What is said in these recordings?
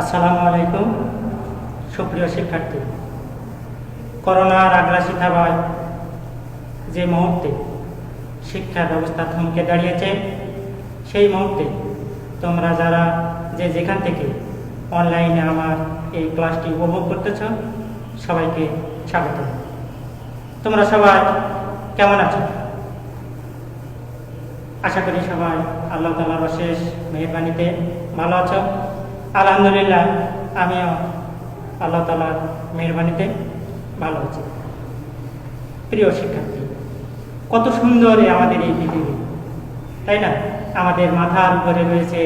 আসসালামু আলাইকুম, সুপ্রিয় শিক্ষার্থী। করোনার আগ্রাসী থাবায় যে মুহূর্তে শিক্ষা ব্যবস্থা থমকে দাঁড়িয়েছে, সেই মুহূর্তে তোমরা যারা যে যেখান থেকে অনলাইনে আমার এই ক্লাসটি উপভোগ করতেছ, সবাইকে স্বাগত। তোমরা সবাই কেমন আছো? আশা করি সবাই আল্লাহ তালার অশেষ মেহরবানিতে ভালো আছো। আলহামদুলিল্লাহ, আমিও আল্লাহ তালার মেহরবানিতে ভালো আছি। প্রিয় শিক্ষার্থী, কত সুন্দর আমাদের এই পৃথিবী, তাই না? আমাদের মাথার উপরে রয়েছে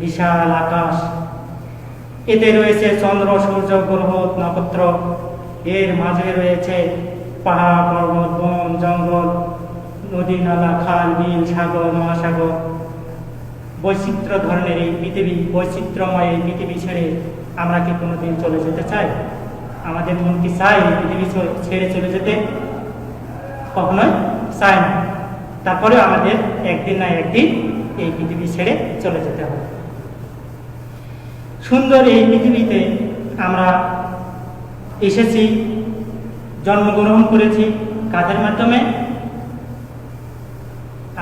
বিশাল আকাশ। এতে রয়েছে চন্দ্র, সূর্য, গ্রহ, নক্ষত্র। এর মাঝে রয়েছে পাহাড়, পর্বত, বন, জঙ্গল, নদী, নালা, খাল, বিল, সাগর, মহাসাগর। বৈচিত্র্য ধরনের এই পৃথিবী, বৈচিত্র্যময় এই পৃথিবী ছেড়ে আমরা কি কোনোদিন চলে যেতে চাই? আমাদের মন কি চাই এই পৃথিবী ছেড়ে চলে যেতে? কখনোই চায় না। তারপরে আমাদের একদিন না একদিন এই পৃথিবী ছেড়ে চলে যেতে হবে। সুন্দর এই পৃথিবীতে আমরা এসেছি, জন্মগ্রহণ করেছি, কাজের মাধ্যমে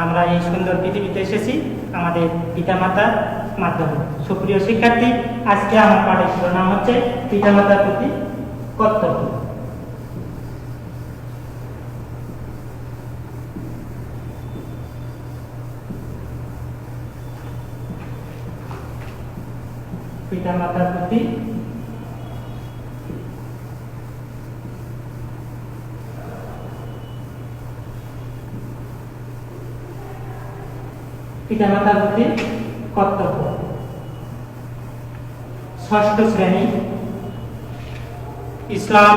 আমরা এই সুন্দর পৃথিবীতে এসেছি। আমাদের পিতামাতার মাধ্যমে। সুপ্রিয় শিক্ষার্থী, আজকে আমার পাঠের শিরোনাম হচ্ছে পিতামাতার প্রতি কর্তব্য। পিতামাতার প্রতি পিতামাতার প্রতি কর্তব্য। ষষ্ঠ শ্রেণি, ইসলাম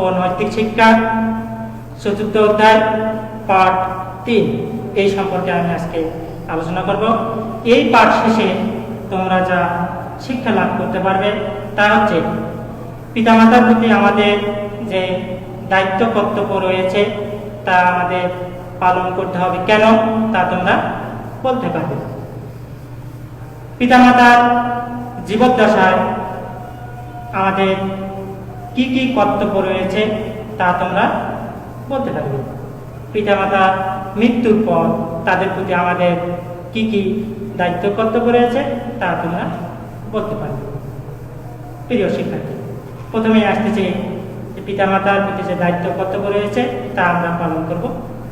ও নৈতিক শিক্ষা, চতুর্থ অধ্যায়, পাঠ তিন। এই সম্পর্কে আমি আজকে আলোচনা করব। এই পাঠ শেষে তোমরা যা শিক্ষা লাভ করতে পারবে তা হচ্ছে পিতামাতার প্রতি আমাদের যে দায়িত্ব, কর্তব্য রয়েছে তা আমাদের পালন করতে হবে। কেন? তা তোমরা বলতে পারবে পিতামাতার জীবদ্দশায় আমাদের কি কি কর্তব্য রয়েছে তা তোমরা বলতে পারবে পিতামাতা মৃত্যুর পর তাদের প্রতি আমাদের কি কি দায়িত্ব, কর্তব্য রয়েছে তা তোমরা বলতে পারবে। প্রিয় শিক্ষার্থী, প্রথমে আসতেছে পিতামাতার প্রতি যে দায়িত্ব, কর্তব্য রয়েছে তা আমরা পালন করব।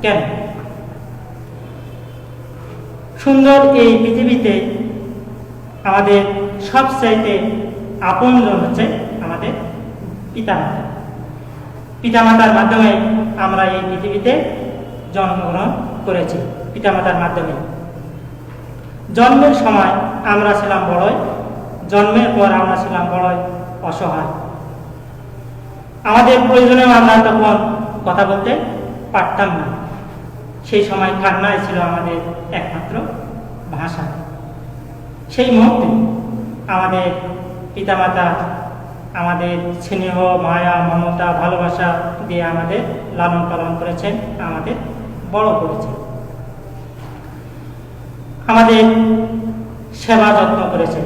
কেন? সুন্দর এই পৃথিবীতে আমাদের সবচাইতে আপনজন হচ্ছে আমাদের পিতামাতা। পিতামাতার মাধ্যমে আমরা এই পৃথিবীতে জন্মগ্রহণ করেছি। পিতামাতার মাধ্যমে। জন্মের সময় আমরা ছিলাম বড়ই, জন্মের পর আমরা ছিলাম বড়ই অসহায়। আমাদের প্রয়োজনেও আমরা তখন কথা বলতে পারতাম না। সেই সময় কান্নাই ছিল আমাদের একমাত্র ভাষা। সেই মুহূর্তে আমাদের পিতামাতা আমাদের স্নেহ, মায়া, মমতা, ভালোবাসা দিয়ে আমাদের লালন পালন করেছেন, আমাদের বড় করেছেন। আমাদের সেবা যত্ন করেছেন।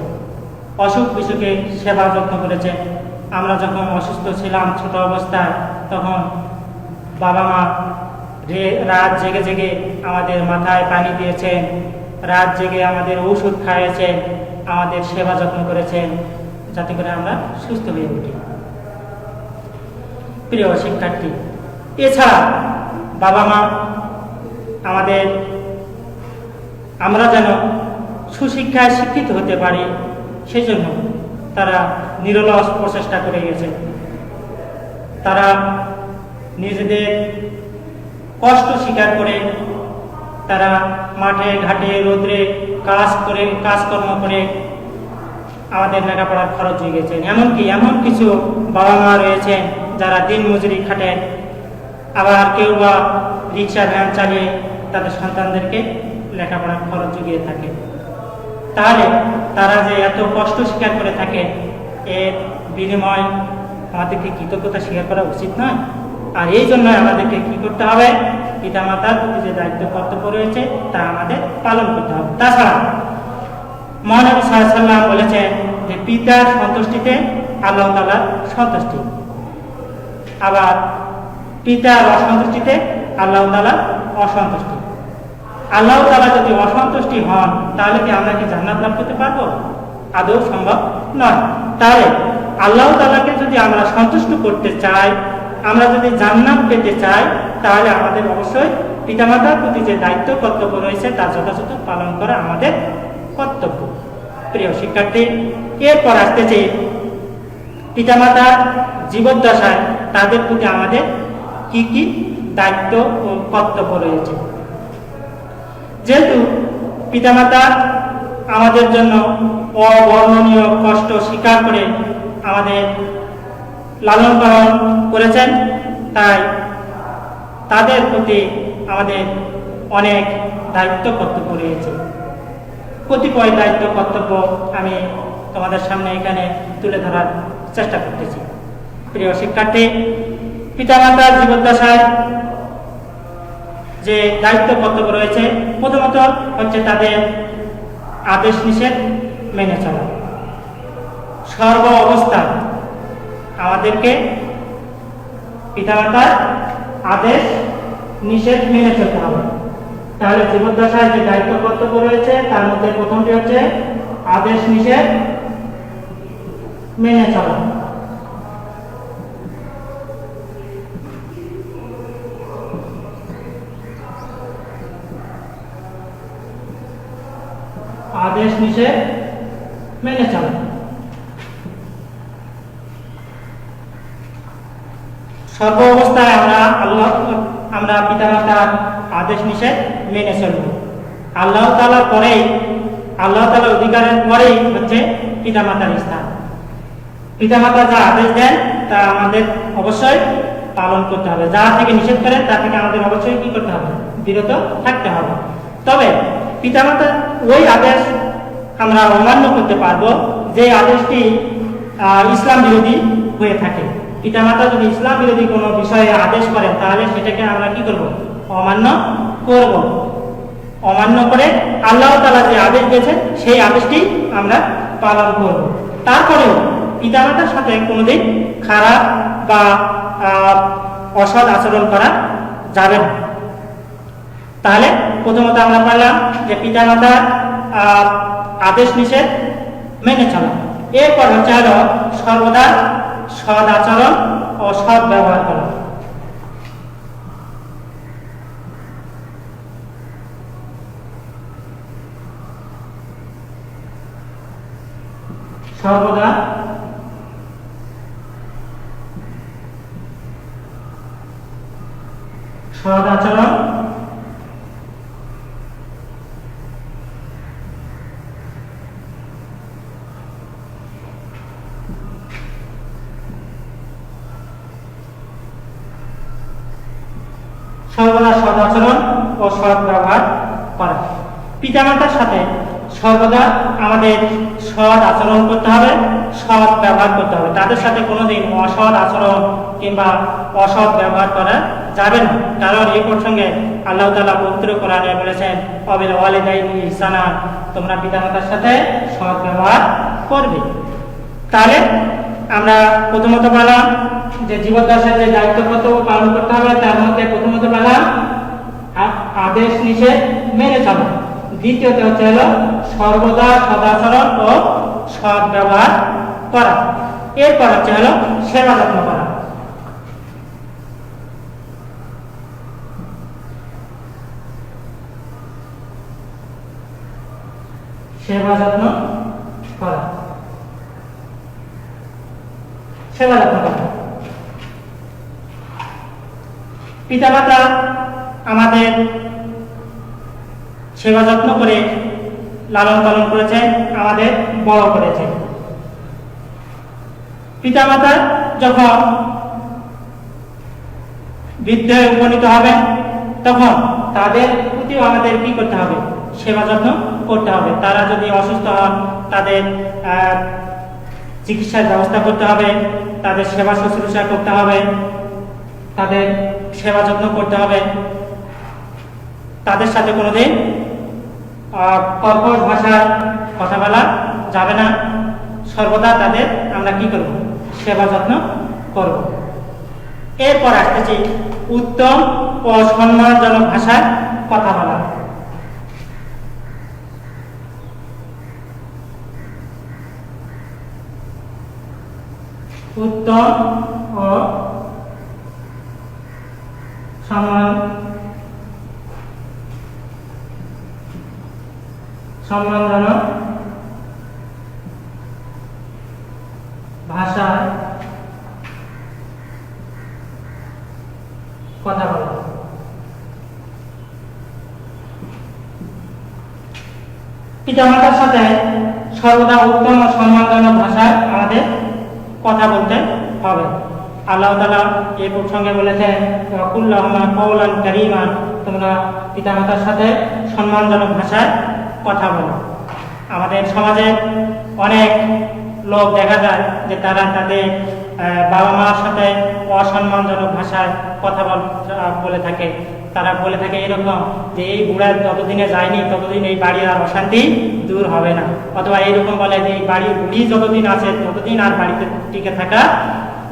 অসুখ বিসুখে সেবা যত্ন করেছেন। আমরা যখন অসুস্থ ছিলাম ছোট অবস্থায়, তখন বাবা মা রাত জেগে জেগে আমাদের মাথায় পানি দিয়েছেন, রাত জেগে আমাদের ঔষধ খাইয়েছেন, আমাদের সেবা যত্ন করেছেন, যাতে করে আমরা সুস্থ হয়ে উঠি। প্রিয় শিক্ষার্থী, এছাড়া বাবা মা, আমাদের, আমরা যেন সুশিক্ষায় শিক্ষিত হতে পারি সেই জন্য তারা নিরলস প্রচেষ্টা করে গেছে। তারা নিজেদের কষ্ট স্বীকার করে তারা মাঠে, ঘাটে, রোদ্রে কাজ করে, কাজকর্ম করে আমাদের লেখাপড়ার খরচ হয়ে গেছেন এমনকি এমন কিছু বাবা মা রয়েছেন যারা দিন মজুরি খাটেন আবার কেউ বা রিক্সা ভ্যান চালিয়ে তাদের সন্তানদেরকে লেখাপড়ার খরচ জুগিয়ে থাকে। তাহলে তারা যে এত কষ্ট স্বীকার করে থাকে, এর বিনিময় আমাদেরকে কৃতজ্ঞতা স্বীকার করা উচিত নয়? আর এই জন্য আমাদেরকে কি করতে হবে? পিতামাতার প্রতি যে দায়িত্ব, কর্তব্য রয়েছে, তা আমাদের পালন করতে হবে। তাছাড়া মহানবী সাল্লাম বলেছেন যে পিতার সন্তুষ্টিতে আল্লাহ তালার সন্তুষ্টি। আবার পিতার অসন্তুষ্টিতে আল্লাহ তালার অসন্তুষ্টি। আল্লাহ তালা যদি অসন্তুষ্টি হন, তাহলে কি আমরা কি জান্নাত লাভ করতে পারব? আদৌ সম্ভব নয়। তাহলে আল্লাহ তালাকে যদি আমরা সন্তুষ্ট করতে চাই আমরা যদি জান্নাত পেতে চাই, তাহলে আমাদের অবশ্যই পিতামাতার প্রতি যে দায়িত্ব, কর্তব্য রয়েছে তা যথাযথ পালন করা আমাদের কর্তব্য। প্রিয় শিক্ষার্থী, এরপর আসতেছে পিতামাতার জীবদ্দশায়, তাদের প্রতি আমাদের কি কি দায়িত্ব ও কর্তব্য রয়েছে? যেহেতু পিতামাতা আমাদের জন্য অবর্ণনীয় কষ্ট স্বীকার করে আমাদের লালন পালন করেছেন, তাই তাদের প্রতি আমাদের অনেক দায়িত্ব কর্তব্য রয়েছে। কতিপয় দায়িত্ব, কর্তব্য আমি তোমাদের সামনে এখানে তুলে ধরার চেষ্টা করতেছি। প্রিয় শিক্ষার্থী পিতামাতার জীবদ্দশায় যে দায়িত্ব, কর্তব্য রয়েছে, প্রথমত হচ্ছে তাদের আদেশ নিষেধ মেনে চলা। সর্ব অবস্থায় আমাদেরকে পিতামাতার আদেশ, নিষেধ মেনে চলতে হবে। তাহলে জীবদ্দশায় যে দায়িত্ব কর্তব্য রয়েছে, তার মধ্যে প্রথমটি হচ্ছে আদেশ, নিষেধ মেনে চলা। আদেশ, নিষেধ মেনে চলা। সর্ব অবস্থায় আমরা আল্লাহ, আমরা পিতামাতার আদেশ নিষেধ মেনে চলব। আল্লাহ তালার পরেই, আল্লাহ তালার অধিকারের পরেই হচ্ছে পিতামাতার স্থান। পিতামাতা যা আদেশ দেন, তা আমাদের অবশ্যই পালন করতে হবে। যা থেকে নিষেধ করেন, তা থেকে আমাদের অবশ্যই কি করতে হবে? বিরত থাকতে হবে। তবে পিতামাতার ওই আদেশ আমরা অমান্য করতে পারব যে আদেশটি ইসলাম বিরোধী হয়ে থাকে। পিতামাতা যদি ইসলাম বিরোধী কোনো বিষয়ে আদেশ করেন, তাহলে সেটাকে আমরা কি করব? অমান্য করব। অমান্য করে আল্লাহ তালা যে আদেশ দিয়েছেন, সেই আদেশটি আমরা পালন করব। তারপরেও পিতামাতার সাথে কোনোদিন খারাপ বা অসৎ আচরণ করা যাবে না। তাহলে প্রথমত আমরা পারলাম যে পিতামাতার আদেশ নিষেধ মেনে চলা। এরপর হচ্ছে সর্বদা সৎ আচরণ ও সৎ ব্যবহার করা। সর্বদা সৎ আচরণ সর্বদা সৎ আচরণ ও সৎ ব্যবহার করা। পিতামাতার সাথে সর্বদা আমাদের সৎ আচরণ করতে হবে, সৎ ব্যবহার করতে হবে। তাদের সাথে কোনোদিন অসৎ আচরণ কিংবা অসৎ ব্যবহার করা যাবে না। কারণ এই প্রসঙ্গে আল্লাহ তালা পবিত্র কোরআনে বলেছেন, অবিল ওয়ালিদাইনি ইসানা তোমরা পিতামাতার সাথে সৎ ব্যবহার করবে। তাহলে আমরা প্রথমত পেলাম যে জীবদ্দশায় যে দায়িত্ব কর্তব্য পালন করতে হবে, তার মধ্যে প্রথমত পেলাম আদেশ নিষেধ মেনে চলা। দ্বিতীয়ত হচ্ছে হলো সর্বদা সদাচরণ ও সৎ ব্যবহার করা। এরপর হচ্ছে হলো সেবা যত্ন করা। সেবা যত্ন করা। সেবা যত্ন করা। পিতামাতা আমাদের সেবা যত্ন করে লালন পালন করেছেন আমাদের বড় করেছেন পিতামাতা যখন বৃদ্ধে উপনীত হবেন, তখন তাদের প্রতিও আমাদের কি করতে হবে? সেবা যত্ন করতে হবে। তারা যদি অসুস্থ হন, তাদের চিকিৎসার ব্যবস্থা করতে হবে, তাদের সেবা শুশ্রূষা করতে হবে, তাদের সেবা যত্ন করতে হবে। তাদের সাথে কোনোদিন কর্কশ ভাষায় কথা বলা যাবে না। সর্বদা তাদের আমরা কি করব? সেবা যত্ন করব। এরপর আসতেছি উত্তম ও সম্মানজনক ভাষায় কথা বলা। উত্তম ও সম্মান সম্মানজনক ভাষায় কথা বলা। পিতামাতার সাথে সর্বদা উত্তম ও সম্মানজনক ভাষায় আমাদের কথা বলতে হবে। আল্লাহ তালা এই প্রসঙ্গে বলেছেন কুল্লাহমা কৌলান কারিমান তোমরা পিতামাতার সাথে সম্মানজনক ভাষায় কথা বলো। আমাদের সমাজে অনেক লোক দেখা যায় যে তারা তাদের বাবা মার সাথে অসম্মানজনক ভাষায় কথা বল- থাকে। তারা বলে থাকে এরকম যে এই বুড়া যতদিনে যায়নি ততদিন এই বাড়ির আর অশান্তি দূর হবে না। অথবা এইরকম বলে যে এই বাড়ির বুড়ি যতদিন আছে ততদিন আর বাড়িতে টিকে থাকা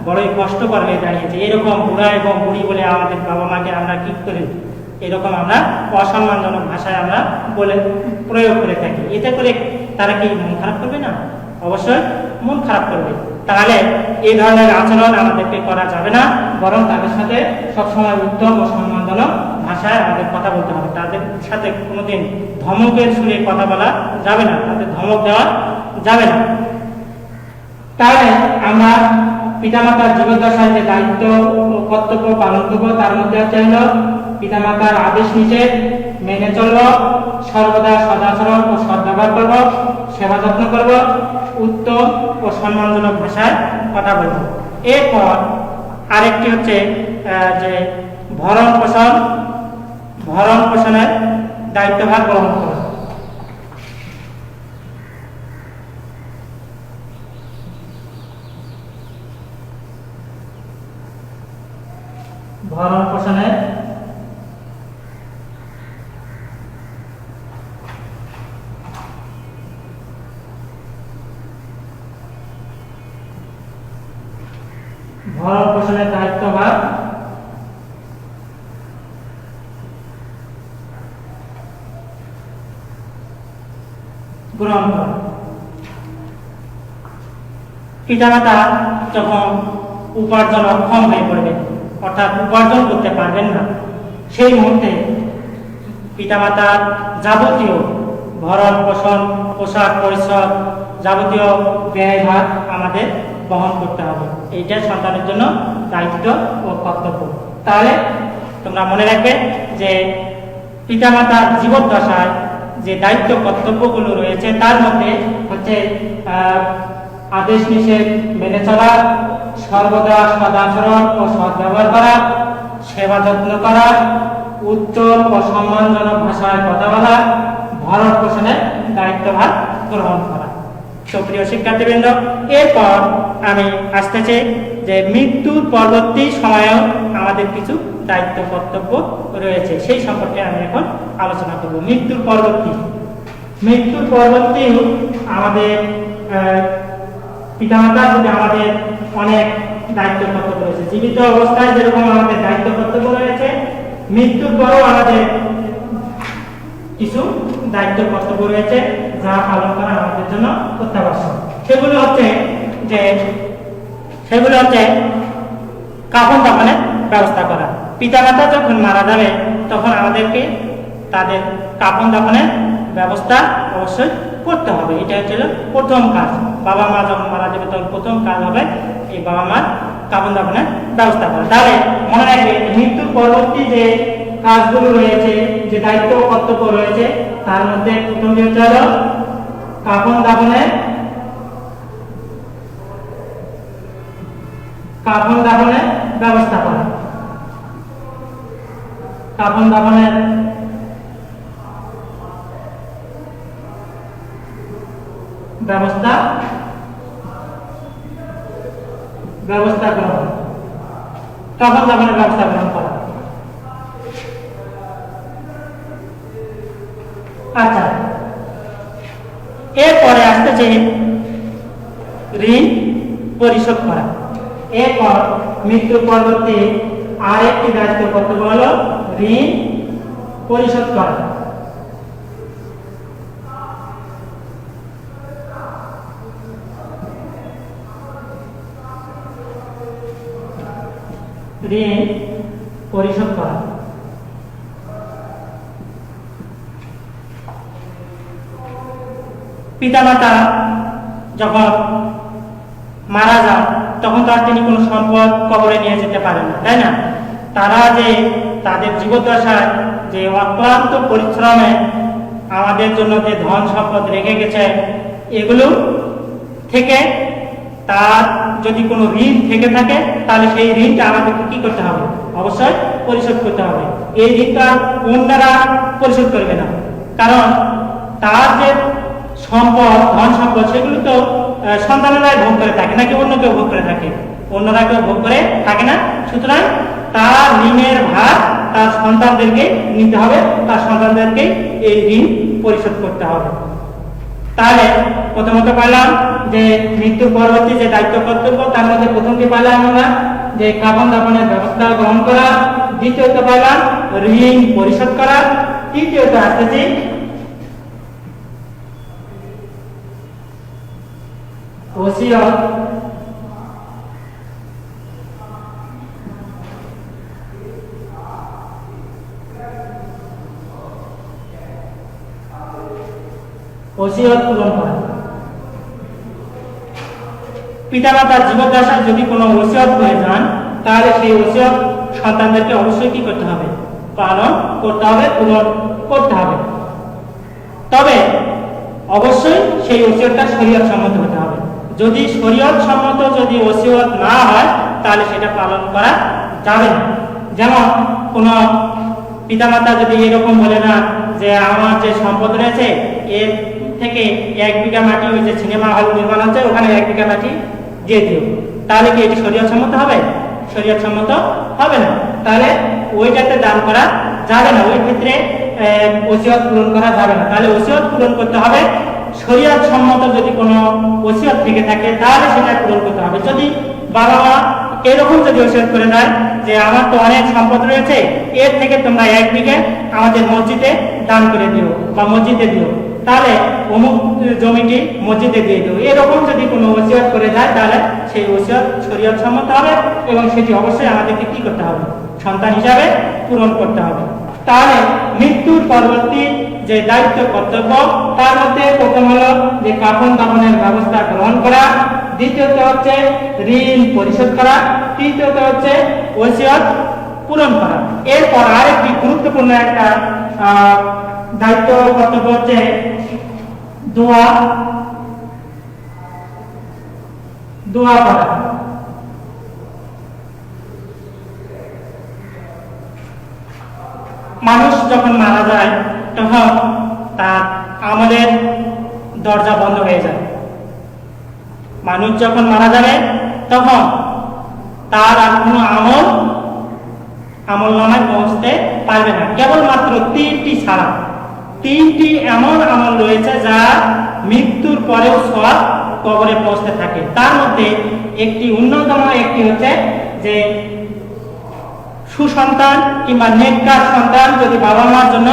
বড়ই কষ্টকর হয়ে দাঁড়িয়েছে। এরকম বুড়া এবং বুড়ি বলে আমাদের বাবা মাকে আমরা কি করি এরকম আমরা অসম্মানজনক ভাষায় আমরা বলে প্রয়োগ করে থাকি। এতে করে তারা কি মন খারাপ করবে না? অবশ্যই মন খারাপ করবে। তাহলে এই ধরনের আচরণ আমাদেরকে করা যাবে না, বরং তাদের সাথে সবসময় উত্তম ও সম্মানজনক ভাষায় আমাদের কথা বলতে হবে। তাদের সাথে কোনোদিন ধমকের সুরে কথা বলা যাবে না, তাদের ধমক দেওয়া যাবে না। তাহলে আমরা পিতামাতার জীবদ্দশায় যে দায়িত্ব ও কর্তব্য পালন করব, তার মধ্যে হচ্ছে হলো পিতামাতার আদেশ নিষেধ মেনে চলব, সর্বদা সদাচরণ ও সদ্ব্যবহার করব, সেবা যত্ন করব, উত্তম ও সম্মানজনক ভাষায় কথা বলব। এরপর আরেকটি হচ্ছে যে ভরণ পোষণ, ভরণ পোষণের দায়িত্বভার গ্রহণ করা ভরণ পোষণের ভরণ পোষণের দায়িত্বভার গ্রহণ করা পিতামাতা যখন উপার্জন অক্ষম হয়ে পড়বে, অর্থাৎ উপার্জন করতে পারবেন না, সেই মুহূর্তে পিতামাতার যাবতীয় ভরণ পোষণ, পোশাক পরিচ্ছদ, যাবতীয় ব্যয়ভার আমাদের বহন করতে হবে। এইটা সন্তানের জন্য দায়িত্ব ও কর্তব্য। তাহলে তোমরা মনে রাখবে যে পিতামাতার জীবদ্দশায় যে দায়িত্ব, কর্তব্যগুলো রয়েছে, তার মধ্যে হচ্ছে আদেশ নিষেধ মেনে চলা, সর্বদা সদাচরণ ও সদ্ব্যবহার করা, সেবা যত্ন করা উত্তম ও সম্মানজনক ভাষায় কথা বলা, ভরণ পোষণের দায়িত্বভার গ্রহণ করা। তো প্রিয় শিক্ষার্থীবৃন্দ, এরপর আমি আসতেছি যে মৃত্যুর পরবর্তী সময়েও আমাদের কিছু দায়িত্ব, কর্তব্য রয়েছে। সেই সম্পর্কে আমি এখন আলোচনা করব। মৃত্যুর পরবর্তী মৃত্যুর পরবর্তী আমাদের পিতামাতার প্রতি আমাদের অনেক দায়িত্ব, কর্তব্য রয়েছে, জীবিত অবস্থায় যেরকম আমাদের দায়িত্ব, কর্তব্য রয়েছে, মৃত্যুর পরও আমাদের কিছু দায়িত্ব, কর্তব্য রয়েছে যা পালন করা আমাদের জন্য অত্যাবশ্যক। সেগুলো হচ্ছে যে, সেগুলো হচ্ছে কাফন দাফনের ব্যবস্থা করা। পিতামাতা যখন মারা যাবে, তখন আমাদেরকে তাদের কাপন দাপনের ব্যবস্থা অবশ্যই করতে হবে। এটা হচ্ছে হলো প্রথম কাজ। বাবা মা যখন মারা যাবে, তখন প্রথম কাজ হবে এই বাবা মার কাফন দাপনের ব্যবস্থা করা। তাহলে মনে রাখবে, মৃত্যুর পরবর্তী যে কাজগুলো রয়েছে, যে দায়িত্ব কর্তব্য রয়েছে, তার মধ্যে প্রথমটি হচ্ছে হলো কাফন দাফনের কাফন দাফনের ব্যবস্থা করা। কাফন দাফনের ব্যবস্থা ব্যবস্থা গ্রহণ। কাফন দাফনের ব্যবস্থা গ্রহণ করা। আচ্ছা এরপরে আসতেছে ঋণ পরিশোধ করা। এরপর মৃত্যু পরবর্তী আরেকটি দায়িত্ব কর্তব্য হলো ঋণ পরিশোধ করা। ঋণ পরিশোধ করা। পিতামাতা যখন মারা যান, তখন তো আর তিনি কোনো সম্পদ কবরে নিয়ে যেতে পারেন না, তাই না? তারা যে তাদের জীবদ্দশায় যে অক্লান্ত পরিশ্রমে আমাদের জন্য যে ধন সম্পদ রেখে গেছে, এগুলো থেকে তার যদি কোনো ঋণ থেকে থাকে, তাহলে সেই ঋণটা আমাদেরকে কি করতে হবে? অবশ্যই পরিশোধ করতে হবে। এই ঋণটা অন্যরা পরিশোধ করবে না? কারণ তার যে সম্পদ, ধন সম্পদ, সেগুলো তো সন্তানেরাই ভোগ করে থাকে, নাকি অন্য কেউ ভোগ করে থাকে? অন্যরা কেউ ভোগ করে থাকে না। সুতরাং তার ঋণের ভার তার সন্তানদেরকে নিতে হবে, তার সন্তানদেরকে এই ঋণ পরিশোধ করতে হবে। তাহলে প্রথমত পাইলাম যে মৃত্যু পরবর্তী যে দায়িত্ব কর্তব্য, তার মধ্যে প্রথমটি পাইলাম আমরা যে কাপন দাপনের ব্যবস্থা গ্রহণ করা, দ্বিতীয়ত পাইলাম ঋণ পরিশোধ করা, তৃতীয়ত আসতেছি ওসিয়ত ওসিয়ত পূরণ করা পিতামাতার জীবদ্দশায় যদি কোনো ওসিয়ত হয়ে যান, তাহলে সেই ওসিয়ত সন্তানদেরকে অবশ্যই কি করতে হবে? পালন করতে হবে, পূরণ করতে হবে। তবে অবশ্যই সেই ওসিয়তটা শরীয়ত সম্মত হতে হবে। যদি শরীয়ত সম্মত যদি ওসিয়ত না হয়, তাহলে সেটা পালন করা যাবে না। যেমন কোনো পিতামাতা যদি এরকম বলে না যে আমার যে সম্পদ রয়েছে এর থেকে এক বিঘা মাটি ওই যে সিনেমা হল নির্মাণ হচ্ছে, ওখানে এক বিঘা মাটি দিয়ে দিও। তাহলে কি এটি শরীয়ত সম্মত হবে? শরীয়ত সম্মত হবে না। তাহলে ওইটাতে দান করা যাবে না। ওই ক্ষেত্রে ওসিয়ত পূরণ করা যাবে না। তাহলে ওসিয়ত পূরণ করতে হবে। শরীয়ত সম্মত যদি কোনো ওসিয়ত থেকে থাকে, তাহলে সেটা পূরণ করতে হবে। যদি বাবা মা এরকম যদি ওসিয়ত করে দেয় যে আমার তো অনেক সম্পদ রয়েছে, এর থেকে তোমরা এক বিঘে আমাদের মসজিদে দান করে দিও বা মসজিদে দিও। তাহলে অমুক জমিটি মসজিদে দিয়ে দিও। এরকম যদি কোনো ওসিয়ত করে যায় তাহলে সেই ওসিয়ত শরীয়ত সম্মত হবে এবং সেটি অবশ্যই আমাদেরকে কি করতে হবে? সন্তান হিসাবে পূরণ করতে হবে। তাহলে মৃত্যুর পরবর্তী যে দায়িত্ব, কর্তব্য, তার মধ্যে প্রথম হলো যে কাপন দাপনের ব্যবস্থা গ্রহণ করা। দ্বিতীয়ত হচ্ছে ঋণ পরিশোধ করা, তৃতীয়ত হচ্ছে ওসিয়ত পূরণ করা। এরপর আরেকটি গুরুত্বপূর্ণ একটা দায়িত্ব কর্তব্য হচ্ছে দোয়া দোয়া করা। মানুষ যখন মারা যায় তখন তার আমলের দরজা বন্ধ হয়ে যায় মানুষ যখন মারা যাবে, তখন তার আর কোনো আমল আমল নামায় পৌঁছতে পারবে না। কেবলমাত্র তিনটি ছাড়া। তিনটি এমন আমল রয়েছে যা মৃত্যুর পরেও সব কবরে পৌঁছতে থাকে। তার মধ্যে একটি অন্যতম একটি হচ্ছে যে সুসন্তান কিংবা নেককার সন্তান যদি বাবা মার জন্য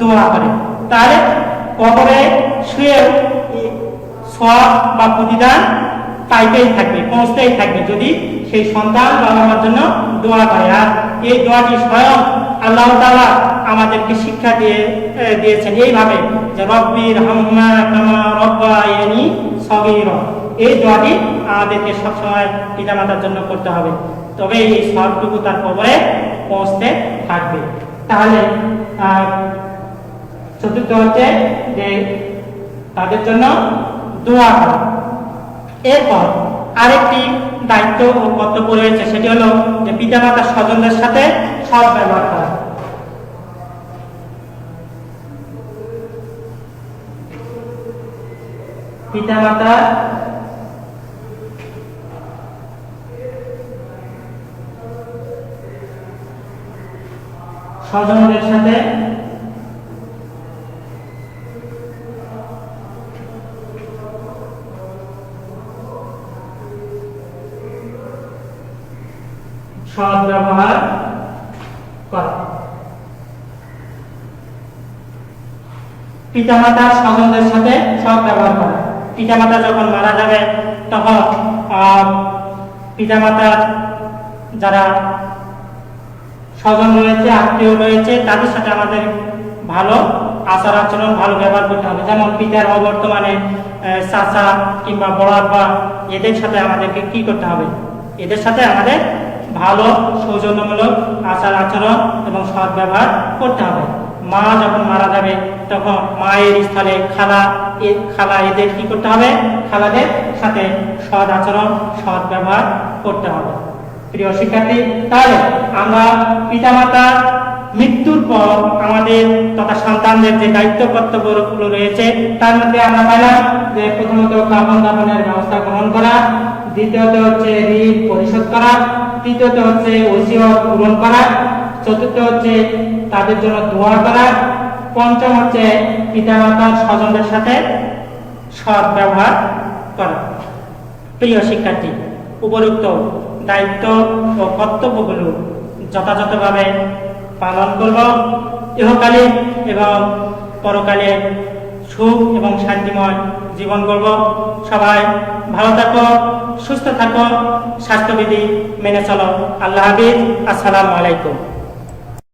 দোয়া করে, তাহলে কবরে শুয়ে সব বা প্রতিদান পাইতেই থাকবে, পৌঁছতেই থাকবে। যদি সেই সন্তান বাবা মার জন্য দোয়া করে আর এই দোয়াটি স্বয়ং আল্লাহ তাআলা আমাদেরকে শিক্ষা দিয়ে দিয়েছেন এইভাবে যে রব্বির হাম্মা কামা রব্বায়ানি সগীর। এই দোয়াটি আমাদেরকে সবসময় পিতামাতার জন্য করতে হবে। তবে এই সবটুকু তার কবরে পৌঁছতে থাকবে। তাহলে চতুর্থ হচ্ছে যে, তাদের জন্য দোয়া করা। এরপর আরেকটি দায়িত্ব ও কর্তব্য রয়েছে, সেটি হলো যে পিতা পিতামাতার স্বজনদের সাথে সৎ ব্যবহার করা। পিতামাতা স্বজনদের সাথে সৎ ব্যবহার করা। পিতামাতার স্বজনদের সাথে সৎ ব্যবহার করা। পিতামাতা যখন মারা যাবে, তখন পিতামাতার যারা স্বজন রয়েছে, আত্মীয় রয়েছে, তাদের সাথে আমাদের ভালো আচার আচরণ, ভালো ব্যবহার করতে হবে। যেমন পিতার অবর্তমানে চাচা কিংবা বড় আব্বা, এদের সাথে আমাদেরকে কি করতে হবে? এদের সাথে আমাদের ভালো, সৌজন্যমূলক আচার আচরণ এবং সৎ ব্যবহার করতে হবে। মা যখন মারা যাবে, তখন মায়ের স্থলে খালা খালা এদের কি করতে হবে? খালাদের সাথে সৎ আচরণ সৎ ব্যবহার করতে হবে। প্রিয় শিক্ষার্থী, তাহলে আমরা পিতামাতার মৃত্যুর পর আমাদের তথা সন্তানদের যে দায়িত্ব কর্তব্যগুলো রয়েছে, তার মধ্যে আমরা পাইলাম যে প্রথমত কাপন দাপনের ব্যবস্থা গ্রহণ করা, দ্বিতীয়ত হচ্ছে ঋণ পরিশোধ করা তৃতীয়ত হচ্ছে ওসিয়ত পূরণ করা চতুর্থ হচ্ছে তাদের জন্য দোয়া করা পঞ্চম হচ্ছে পিতা পিতামাতার স্বজনদের সাথে সৎ ব্যবহার করা। প্রিয় শিক্ষার্থী, উপরোক্ত দায়িত্ব ও কর্তব্যগুলো যথাযথভাবে পালন করব। ইহকালে এবং পরকালে সুখ এবং শান্তিময় জীবন করব। সবাই ভালো থাকো, সুস্থ থাকো, স্বাস্থ্যবিধি মেনে চলো। আল্লাহ হাফিজ। আসসালামু আলাইকুম।